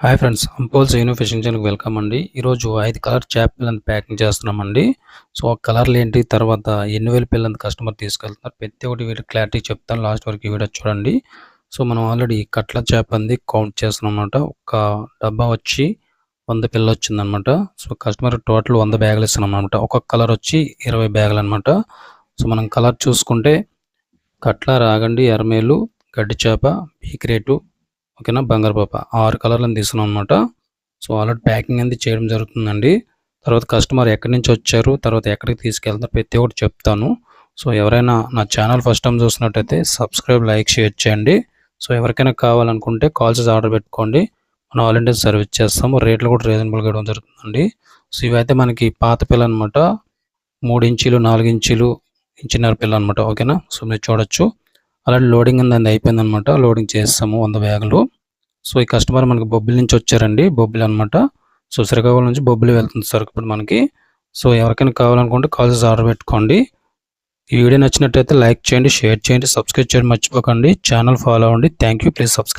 Hi friends అంపోల్స్ యూనో fishing ఛానల్కి వెల్కమ్ అండి. ఈరోజు ఐదు కలర్ చేప పిల్లలు ప్యాకింగ్ చేస్తున్నామండి. సో ఆ కలర్లు ఏంటి తర్వాత ఎన్ని వేల పిల్లలు కస్టమర్ తీసుకెళ్తున్నారు ప్రతి ఒక్కటి వీడియో క్లారిటీ చెప్తాను లాస్ట్ వరకు వీడియో చూడండి. సో మనం ఆల్రెడీ కట్ల చేప అంది కౌంట్ చేస్తున్నాం అనమాట ఒక డబ్బా వచ్చి వంద పిల్లలు వచ్చిందనమాట సో కస్టమర్ టోటల్ వంద బ్యాగులు ఇస్తున్నాం అనమాట ఒక్కొక్క కలర్ వచ్చి ఇరవై బ్యాగులు అనమాట సో మనం కలర్ చూసుకుంటే కట్ల రాగండి ఎర్రమేలు గడ్డి చేప బీక్రేటు ఓకేనా? బంగారు పాప. ఆరు కలర్లను తీసుకున్నాం అనమాట సో ఆల్రెడీ ప్యాకింగ్ అనేది చేయడం జరుగుతుందండి. తర్వాత కస్టమర్ ఎక్కడి నుంచి వచ్చారు తర్వాత ఎక్కడికి తీసుకెళ్తారు ప్రతి ఒక్కటి చెప్తాను. సో ఎవరైనా నా ఛానల్ ఫస్ట్ టైం చూసినట్టయితే సబ్స్క్రైబ్ లైక్ షేర్ చేయండి. సో ఎవరికైనా కావాలనుకుంటే కాల్స్ ఆర్డర్ పెట్టుకోండి. మనం ఆల్ ఇండియా సర్వీస్ చేస్తాము. రేట్లు కూడా రీజనబుల్గా ఇవ్వడం జరుగుతుందండి. సో ఇవైతే మనకి పాత పిల్ల అనమాట మూడు ఇంచీలు నాలుగు ఇంచీలు ఇంచిన్నర పిల్ల అనమాట ఓకేనా? సో మీరు చూడొచ్చు. అలాంటి లోడింగ్ అనేది అయిపోయింది అనమాట లోడింగ్ చేస్తాము వంద బ్యాగులు. సో ఈ కస్టమర్ మనకి బొబ్బిలి నుంచి వచ్చారండి. బొబ్బిలి అనమాట సో శ్రీకాకుళం నుంచి బొబ్బిలి వెళ్తుంది సార్ ఇప్పుడు మనకి. సో ఎవరికైనా కావాలనుకుంటే కాల్ చేసి ఆర్డర్ పెట్టుకోండి. ఈ వీడియో నచ్చినట్టయితే లైక్ చేయండి షేర్ చేయండి సబ్స్క్రైబ్ చేయడం మర్చిపోకండి. ఛానల్ ఫాలో అవ్వండి. Thank you please subscribe